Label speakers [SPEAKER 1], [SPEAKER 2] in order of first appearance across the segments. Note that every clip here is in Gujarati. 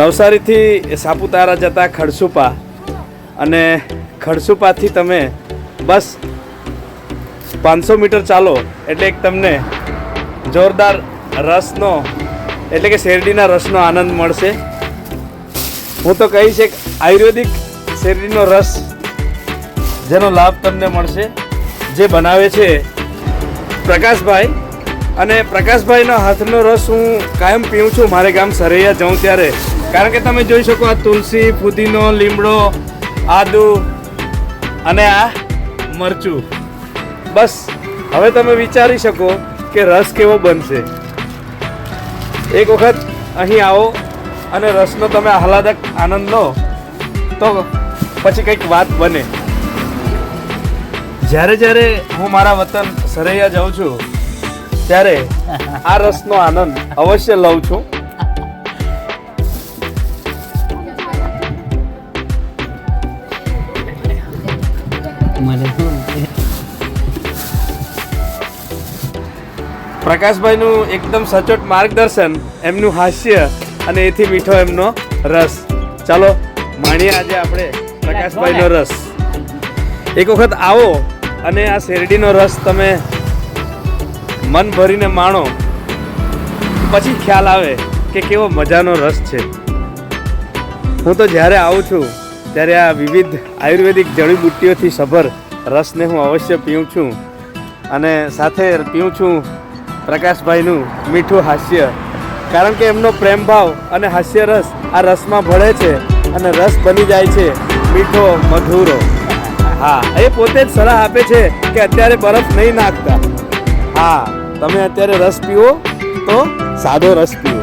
[SPEAKER 1] નવસારીથી સાપુતારા જતા ખડસુપા અને ખડસુપાથી તમે બસ પાંચસો મીટર ચાલો એટલે એક તમને જોરદાર રસનો, એટલે કે શેરડીના રસનો આનંદ મળશે. હું તો કહીશ એક આયુર્વેદિક શેરડીનો રસ જેનો લાભ તમને મળશે, જે બનાવે છે પ્રકાશભાઈ. અને પ્રકાશભાઈનો હાથનો રસ હું કાયમ પીઉં છું. મારે ગામ સરૈયા જાઉં ત્યારે કારણ કે તમે જોઈ શકો આ તુલસી, ફુદીનો, લીમડો, આદુ અને આ મરચું. બસ, હવે તમે વિચારી શકો કે રસ કેવો બનશે. એક વખત અહીં આવો અને રસનો તમે આહલાદક આનંદ લો, તો પછી કંઈક વાત બને. જ્યારે જ્યારે હું મારા વતન સરૈયા જાઉં છું, ત્યારે આ રસનો આનંદ અવશ્ય લઉં છું.
[SPEAKER 2] મને
[SPEAKER 1] પ્રકાશભાઈનું એકદમ સચોટ માર્ગદર્શન એમનું હાસ્ય અને એથી મીઠો એમનો રસ. ચાલો માણીએ આજે આપણે પ્રકાશભાઈનો રસ. એક વખત આવો અને આ શેરડીનો રસ તમે મન ભરીને માણો. પછી ખ્યાલ આવે કે કેવો મજાનો રસ છે. હું તો જ્યારે આવું છું ત્યારે આ વિવિધ આયુર્વેદિક જડીબુટ્ટીઓથી સભર રસને હું અવશ્ય પીઉં છું. અને સાથે પીઉં છું પ્રકાશભાઈનું મીઠું હાસ્ય. કારણ કે એમનો પ્રેમભાવ અને હાસ્ય રસ આ રસમાં ભળે છે અને રસ બની જાય છે મીઠો મધુરો. હા, એ પોતે જ સલાહ આપે છે કે અત્યારે બરફ નહીં નાખતા. હા, તમે અત્યારે રસ પીવો તો સાદો રસ પીવો.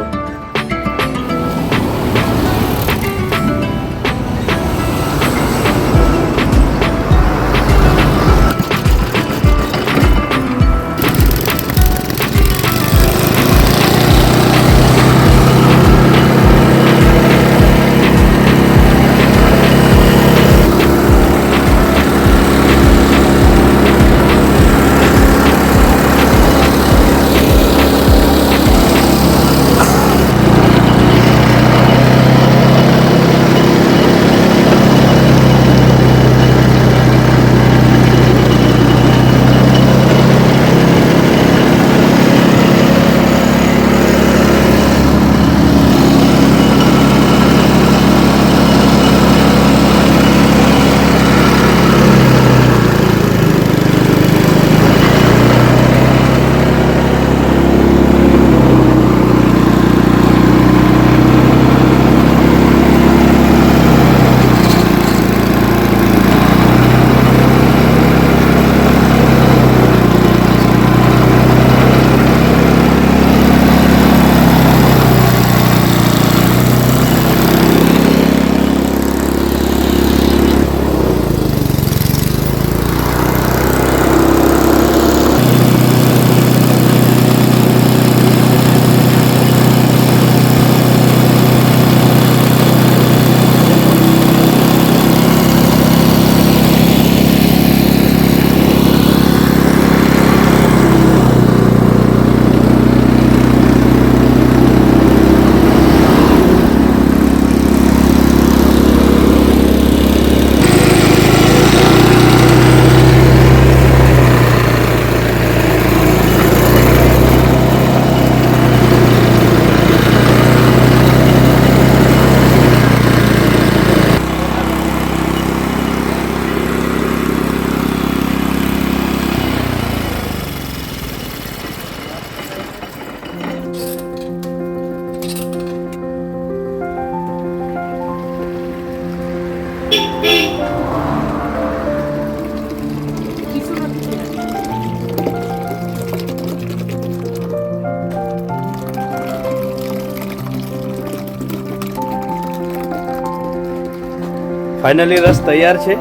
[SPEAKER 1] ફાઇનલી રસ તૈયાર છે.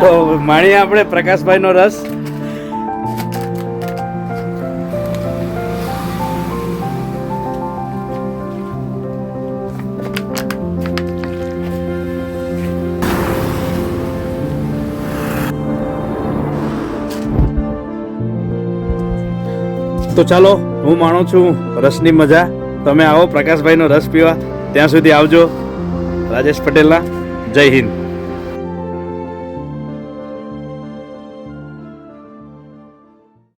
[SPEAKER 1] તો માણીએ આપણે પ્રકાશભાઈનો રસ. તો ચાલો, હું માણું છું, રસની મજા. તમે આવો, પ્રકાશભાઈનો રસ પીવા. ત્યાં સુધી આવજો. રાજેશ પટેલના. જય હિન્દ.